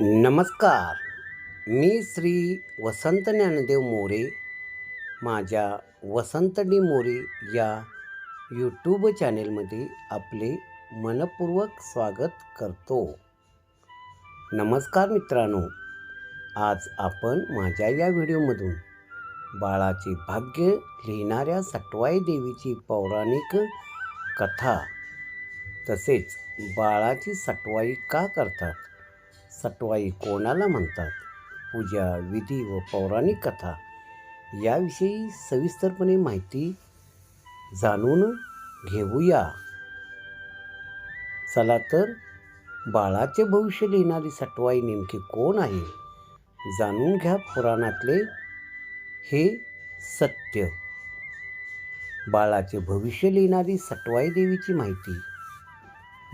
नमस्कार. मी श्री वसंत ज्ञानदेव मोरे माझ्या वसंतडी मोरे या यूट्यूब चॅनेलमध्ये आपले मनपूर्वक स्वागत करतो. नमस्कार मित्रांनो. आज आपण माझ्या या व्हिडिओमधून बाळाचे भाग्य लिहिणाऱ्या सटवाई देवीची पौराणिक कथा तसेच बाळाची सटवाई का करतात? सटवाई कोणाला म्हणतात? पूजा विधी व पौराणिक कथा याविषयी सविस्तरपणे माहिती जाणून घेऊया. चला तर बाळाचे भविष्य लिहिणारी सटवाई नेमकी कोण आहे? जाणून घ्या पुराणातले हे सत्य. बाळाचे भविष्य लिहिणारी सटवाई देवीची माहिती.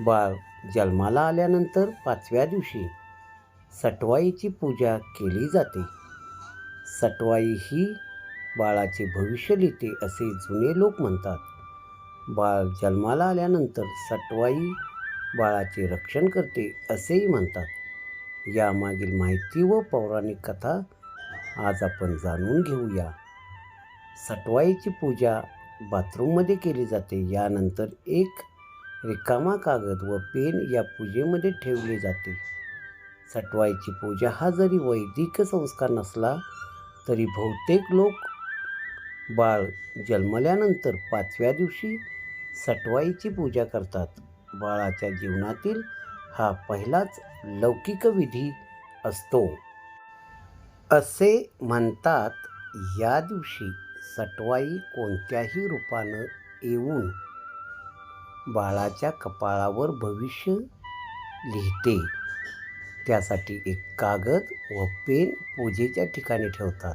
बाळ जन्माला आल्यानंतर पाचव्या दिवशी सटवाईची पूजा केली जाते. सटवाई ही बाळाचे भविष्य लिहिते असे जुने लोक म्हणतात. बाळ जन्माला आल्यानंतर सटवाई बाळाचे रक्षण करते असेही म्हणतात. यामागील माहिती व पौराणिक कथा आज आपण जाणून घेऊया. सटवाईची पूजा बाथरूममध्ये केली जाते. यानंतर एक रिकामा कागद व पेन या पूजेमध्ये ठेवले जाते. सटवाईची पूजा हा जरी वैदिक संस्कार नसला तरी बहुतेक लोक बाळ जन्मल्यानंतर पाचव्या दिवशी सटवाईची पूजा करतात. बाळाच्या जीवनातील हा पहिलाच लौकिक विधी असतो. असे म्हणतात या दिवशी सटवाई कोणत्याही रूपानं येऊन बाळाच्या कपाळावर भविष्य लिहिते. त्यासाठी एक कागद व पेन पूजेच्या ठिकाणी ठेवतात.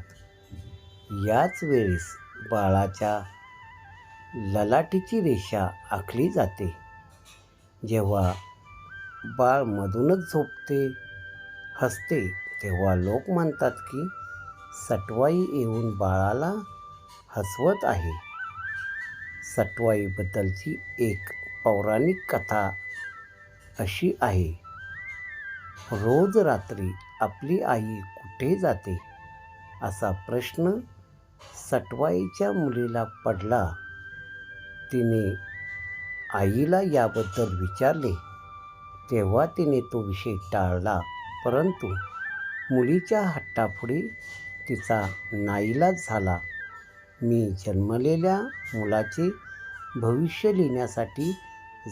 याच वेळेस बाळाच्या ललाटीची रेषा आखली जाते. जेव्हा बाळ मधूनच झोपते हसते तेव्हा लोक म्हणतात की सटवाई येऊन बाळाला हसवत आहे. सटवाईबद्दलची एक पौराणिक कथा अशी आहे. रोज रात्री आपली आई कुठे जाते? असा प्रश्न सटवाईच्या मुलीला पडला. तिने आईला याबद्दल विचारले. तेव्हा तिने तो विषय टाळला परंतु मुलीच्या हट्टापुढे तिचा नाईलाज झाला. मी जन्मलेल्या मुलाचे भविष्य लिहिण्यासाठी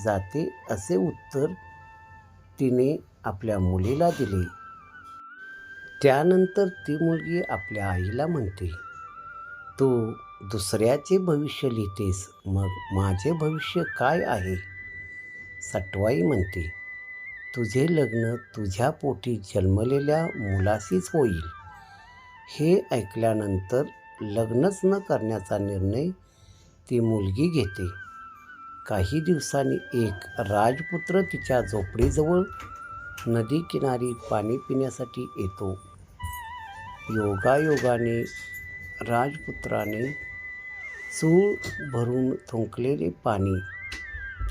जाते असे उत्तर तिने आपल्या मुलीला दिले. त्यानंतर ती मुलगी आपल्या आईला म्हणते तू दुसऱ्याचे भविष्य लिहितेस मग माझे भविष्य काय आहे? सटवाई म्हणते तुझे लग्न तुझ्या पोटी जन्मलेल्या मुलाशीच होईल. हे ऐकल्यानंतर लग्नच न करण्याचा निर्णय ती मुलगी घेते. काही दिवसांनी एक राजपुत्र तिच्या झोपडीजवळ नदी किनारी पाणी पिण्यासाठी येतो. योगायोगाने राजपुत्राने चूळ भरून थुंकलेले पाणी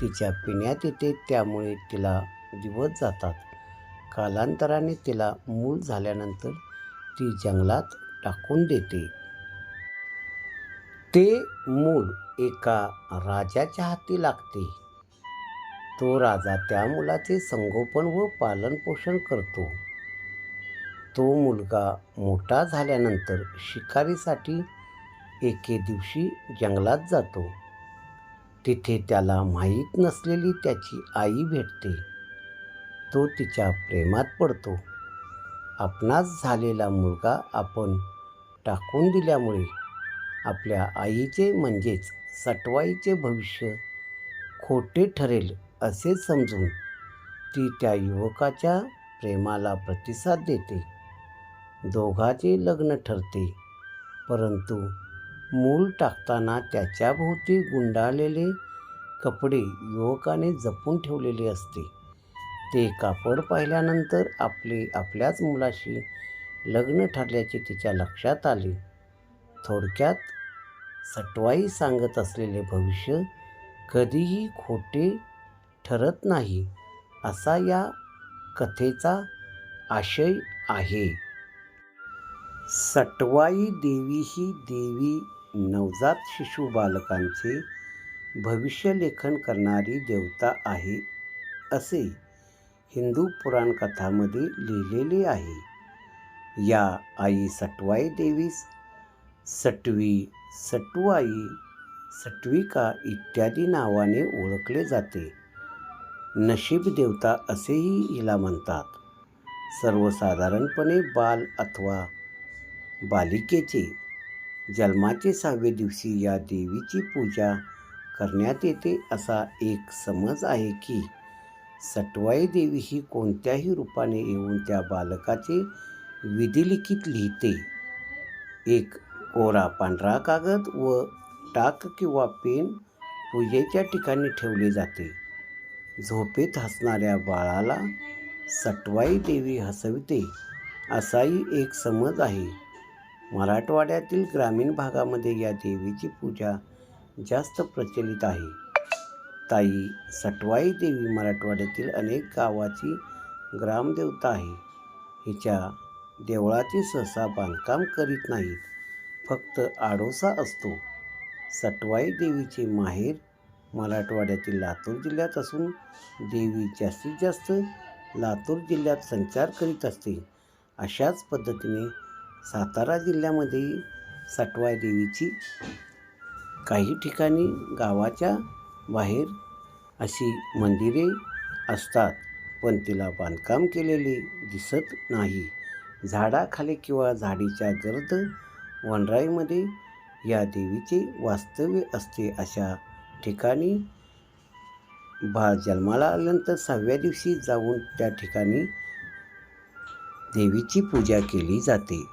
तिच्या पिण्यात येते त्यामुळे तिला दिवस जातात. कालांतराने तिला मूल झाल्यानंतर ती जंगलात टाकून देते. ते मूल एका राजाच्या हाती लागते. तो राजा त्या मुलाचे संगोपन व पालनपोषण करतो. तो मुलगा मोठा झाल्यानंतर शिकारीसाठी एके दिवशी जंगलात जातो. तिथे त्याला माहीत नसलेली त्याची आई भेटते. तो तिच्या प्रेमात पडतो. आपणास झालेला मुलगा आपण टाकून दिल्यामुळे आपल्या आईचे म्हणजेच सटवाईचे भविष्य खोटे ठरेल असे समजून ती त्या युवकाच्या प्रेमाला प्रतिसाद देते. दोघाचे लग्न ठरते परंतु मूल टाकताना त्याच्याभोवती गुंडाळलेले कपडे युवकाने जपून ठेवलेले असते. ते कापड पाहिल्यानंतर आपले आपल्याच मुलाशी लग्न ठरल्याचे तिच्या लक्षात आले. थोडक्यात सटवाई सांगत असलेले भविष्य कधीही खोटे ठरत नाही असा या कथेचा आशय आहे. सटवाई देवी ही देवी नवजात शिशु बालकांचे भविष्य लेखन करणारी देवता आहे असे हिंदू पुराणकथामध्ये लिहिलेले आहे. या आई सटवाई देवीस सटवी सटवाई सटविका इत्यादी नावाने ओळखले जाते. नशीब देवता असेही हिला म्हणतात. सर्वसाधारणपणे बाल अथवा बालिकेचे जन्माचे सहावे दिवशी या देवीची पूजा करण्यात येते असा एक समज आहे की सटवाई देवी ही कोणत्याही रूपाने येऊन त्या बालकाचे विधिलिखित लिहिते. एक कोरा पांढरा कागद व टाक किंवा पेन पूजेच्या ठिकाणी ठेवले जाते. झोपेत हसणाऱ्या बाळाला सटवाई देवी हसविते असाही एक समज आहे. मराठवाड्यातील ग्रामीण भागामध्ये या देवीची पूजा जास्त प्रचलित आहे. ताई सटवाई देवी मराठवाड्यातील अनेक गावाची ग्रामदेवता आहे. हिच्या देवळाची सहसा बांधकाम करीत नाहीत. फक्त आडोसा असतो. सटवाई देवीचे माहेर मराठवाड्यातील लातूर जिल्ह्यात असून देवी जास्तीत जास्त लातूर जिल्ह्यात संचार करीत असते. अशाच पद्धतीने सातारा जिल्ह्यामध्येही सटवाई देवीची काही ठिकाणी गावाच्या बाहेर अशी मंदिरे असतात. पण तिला बांधकाम केलेले दिसत नाही. झाडाखाली किंवा झाडीच्या गर्द वनराईमध्ये या देवीचे वास्तव्य असते अशा ठिकाणी बाळ जन्माला आल्यानंतर सहाव्या दिवशी जाऊन त्या ठिकाणी देवीची पूजा केली जाते.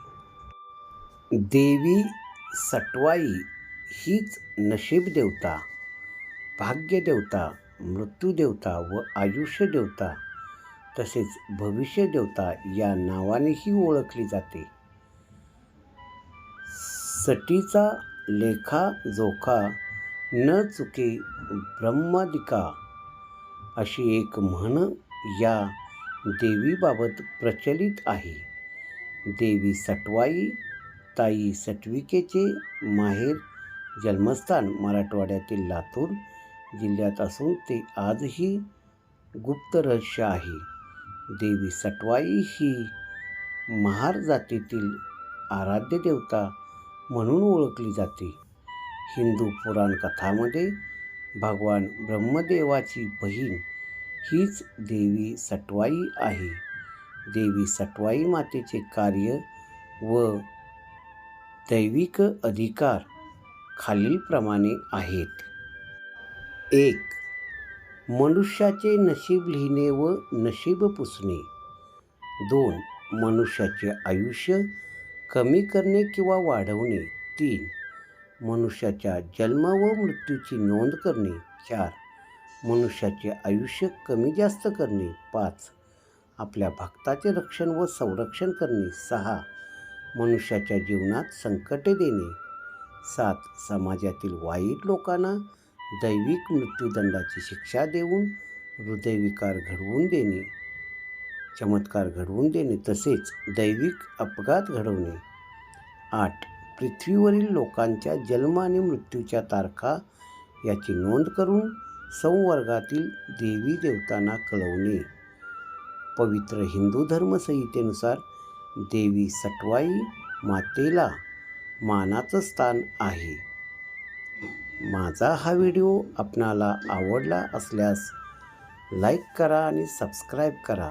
देवी सटवाई हीच नशीब देवता भाग्य देवता मृत्यू देवता व आयुष्य देवता तसेच भविष्य देवता या नावानेही ओळखली जाते. सटीचा लेखा जोखा न चुके ब्रह्मादिका अशी एक म्हण या देवीबाबत प्रचलित आहे. देवी सटवाई ताई सटविकेचे माहेर जन्मस्थान मराठवाड्यातील लातूर जिल्ह्यात असून ते आजही गुप्त रहस्य आहे. देवी सटवाई ही महार जातीतील आराध्य देवता म्हणून ओळखली जाते. हिंदू पुराण कथामध्ये भगवान ब्रह्मदेवाची बहीण हीच देवी सटवाई आहे. देवी सटवाई मातेचे कार्य व दैविक अधिकार खालीलप्रमाणे आहेत. एक मनुष्याचे नशीब लिहिणे व नशीब पुसणे. दोन मनुष्याचे आयुष्य कमी करणे किंवा वाढवणे. तीन मनुष्याच्या जन्म व मृत्यूची नोंद करणे. चार मनुष्याचे आयुष्य कमी जास्त करणे. पाच आपल्या भक्ताचे रक्षण व संरक्षण करणे. सहा मनुष्याच्या जीवनात संकटे देणे. सात समाजातील वाईट लोकांना दैविक मृत्यूदंडाची शिक्षा देऊन हृदयविकार घडवून देणे. चमत्कार घडवून देणे तसेच दैविक अपघात घडवणे. आठ. पृथ्वीवरील लोकांच्या जन्म आणि मृत्यूच्या तारखा याची नोंद करून संवर्गातील देवी देवतांना कळवणे. पवित्र हिंदू धर्मसंहितेनुसार देवी सटवाई मातेला मानाचं स्थान आहे. माझा हा व्हिडिओ आपणाला आवडला असल्यास लाईक करा आणि सबस्क्राईब करा.